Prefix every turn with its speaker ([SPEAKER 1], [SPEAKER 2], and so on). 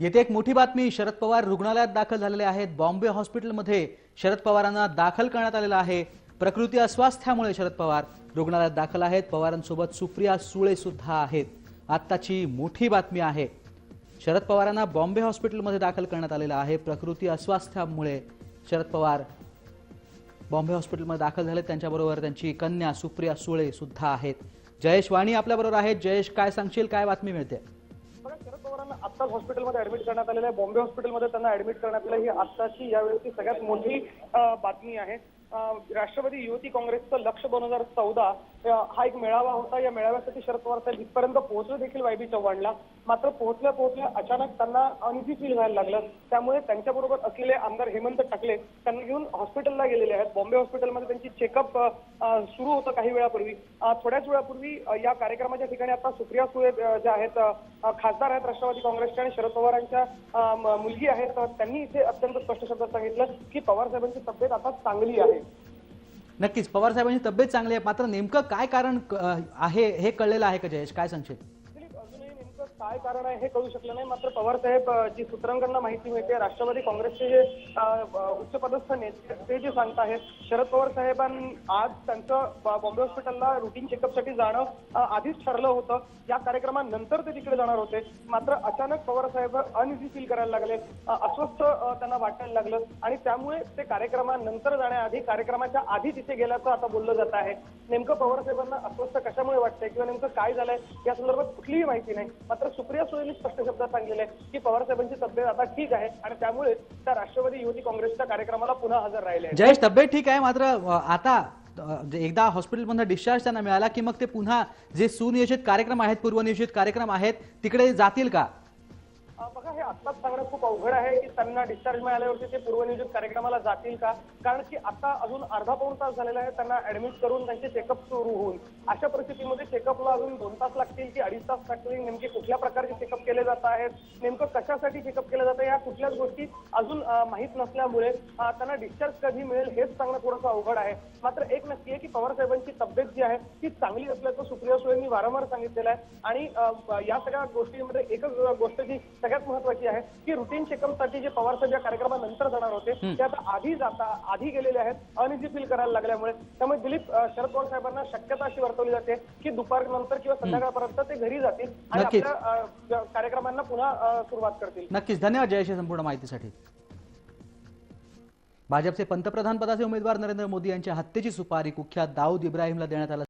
[SPEAKER 1] येथे एक मोठी बातमी शरद पवार रुग्णालयात दाखल झालेले आहेत. बॉम्बे हॉस्पिटलमध्ये शरद पवारांना दाखल करण्यात आलेलं आहे. प्रकृती अस्वास्थ्यामुळे शरद पवार रुग्णालयात दाखल आहेत. पवारांसोबत सुप्रिया सुळे सुद्धा आहेत. आत्ताची मोठी बातमी आहे. शरद पवारांना बॉम्बे हॉस्पिटलमध्ये दाखल करण्यात आलेलं आहे. प्रकृती अस्वास्थ्यामुळे शरद पवार बॉम्बे हॉस्पिटलमध्ये दाखल झाले त्यांच्याबरोबर त्यांची कन्या सुप्रिया सुळे सुद्धा आहेत. जयेश वाणी आपल्याबरोबर आहेत. जयेश काय सांगशील? काय बातमी मिळते?
[SPEAKER 2] आत्ताच हॉस्पिटलमध्ये ऍडमिट करण्यात आलेलं आहे. बॉम्बे हॉस्पिटलमध्ये त्यांना ऍडमिट करण्यात आलं ही आत्ताची यावेळेची सगळ्यात मोठी बातमी आहे. राष्ट्रवादी युवती काँग्रेसचं लक्ष दोन हजार चौदा हा एक मेळावा होता. या मेळाव्यासाठी शरद पवार साहेब इथपर्यंत पोहोचले देखील वायबी चव्हाणला. मात्र पोहोचल्या पोहोचल्या अचानक त्यांना अनिझी फील व्हायला लागलं. त्यामुळे त्यांच्याबरोबर असलेले आमदार हेमंत टाकले त्यांना घेऊन हॉस्पिटलला गेलेले आहेत. बॉम्बे हॉस्पिटलमध्ये त्यांची चेकअप सुरू होतं काही वेळापूर्वी. थोड्याच वेळापूर्वी या कार्यक्रमाच्या ठिकाणी आता सुप्रिया सुळे ज्या आहेत खासदार आहेत राष्ट्रवादी काँग्रेसच्या आणि शरद पवारांच्या मुलगी आहेत त्यांनी इथे अत्यंत स्पष्ट शब्दात सांगितलं की पवार साहेबांची तब्येत आता चांगली आहे.
[SPEAKER 1] नक्कीच. पवार साहेबांची तब्येत चांगली आहे. मात्र नेमकं काय कारण आहे हे कळलेलं आहे का जयेश? काय सांगशील
[SPEAKER 2] काय कारण आहे हे कळू शकलं नाही. मात्र पवार साहेब जी सूत्रांकडनं माहिती मिळते राष्ट्रवादी काँग्रेसचे जे उच्चपदस्थ नेते ते जे सांगत आहेत शरद पवार साहेबांनी आज त्यांचं बॉम्बे हॉस्पिटलला रुटीन चेकअपसाठी जाणं आधीच ठरलं होतं. या कार्यक्रमानंतर ते तिकडे जाणार होते. मात्र अचानक पवार साहेब अनइझी फील करायला लागले अस्वस्थ त्यांना वाटायला लागलं आणि त्यामुळे ते कार्यक्रमानंतर जाण्याआधी कार्यक्रमाच्या आधी तिथे गेल्याचं आता बोललं जात आहे. नेमकं पवार साहेबांना अस्वस्थ कशामुळे वाटतंय किंवा नेमकं काय झालंय या संदर्भात कुठलीही माहिती नाही. मात्र सुप्रिया सुळेंनी स्पष्ट शब्दात सांगितलेलं आहे की पवार साहेबांची तब्येत आता ठीक आहे आणि त्यामुळे त्या राष्ट्रवादी युवती काँग्रेसच्या कार्यक्रमाला पुन्हा हजर राहिले
[SPEAKER 1] जयेश तब्येत ठीक आहे? मात्र आता एकदा हॉस्पिटलमधून डिस्चार्ज त्यांना मिळाला की मग ते पुन्हा जे सुनियोजित कार्यक्रम आहेत पूर्वनियोजित कार्यक्रम आहेत तिकडे जातील का?
[SPEAKER 2] अ, हे आत्ताच सांगणं खूप अवघड आहे की त्यांना डिस्चार्ज मिळाल्यावरती ते पूर्वनियोजित कार्यक्रमाला जातील का? कारण की आता अजून अर्धा पाऊण तास झालेला आहे त्यांना ऍडमिट करून त्यांचे चेकअप सुरू होऊन. अशा परिस्थितीमध्ये चेकअपला अजून दोन तास लागतील की अडीच तास लागतील? नेमके कुठल्या प्रकारचे चेकअप केले जात आहेत? नेमकं कशासाठी चेकअप केलं जातं या कुठल्याच गोष्टी अजून माहीत नसल्यामुळे त्यांना डिस्चार्ज कधी मिळेल हेच सांगणं थोडंसं अवघड आहे. मात्र एक नक्की आहे की पवार साहेबांची तब्येत जी आहे ती चांगली असल्याचं सुप्रिया सुळेंनी वारंवार सांगितलेलं आहे. आणि या सगळ्या गोष्टींमध्ये एकच गोष्ट जी सगळ्यात महत्वाची आहे की रुटीन चेकअपसाठी जे पवार साहेब या कार्यक्रमानंतर जाणार होते ते आता आधी जाता आधी गेलेले आहेत अनइझी फील करायला लागल्यामुळे. त्यामुळे दिलीप शरद पवार साहेबांना शक्यता अशी वर्तवली जाते की दुपारनंतर किंवा संध्याकाळपर्यंत ते घरी जातील आणि. आपल्या कार्यक्रमांना पुन्हा सुरुवात करतील.
[SPEAKER 1] नक्कीच. धन्यवाद जयेश संपूर्ण माहितीसाठी. भाजपचे पंतप्रधान पदाचे उमेदवार नरेंद्र मोदी यांच्या हत्येची सुपारी कुख्यात दाऊद इब्राहिमला देण्यात आला.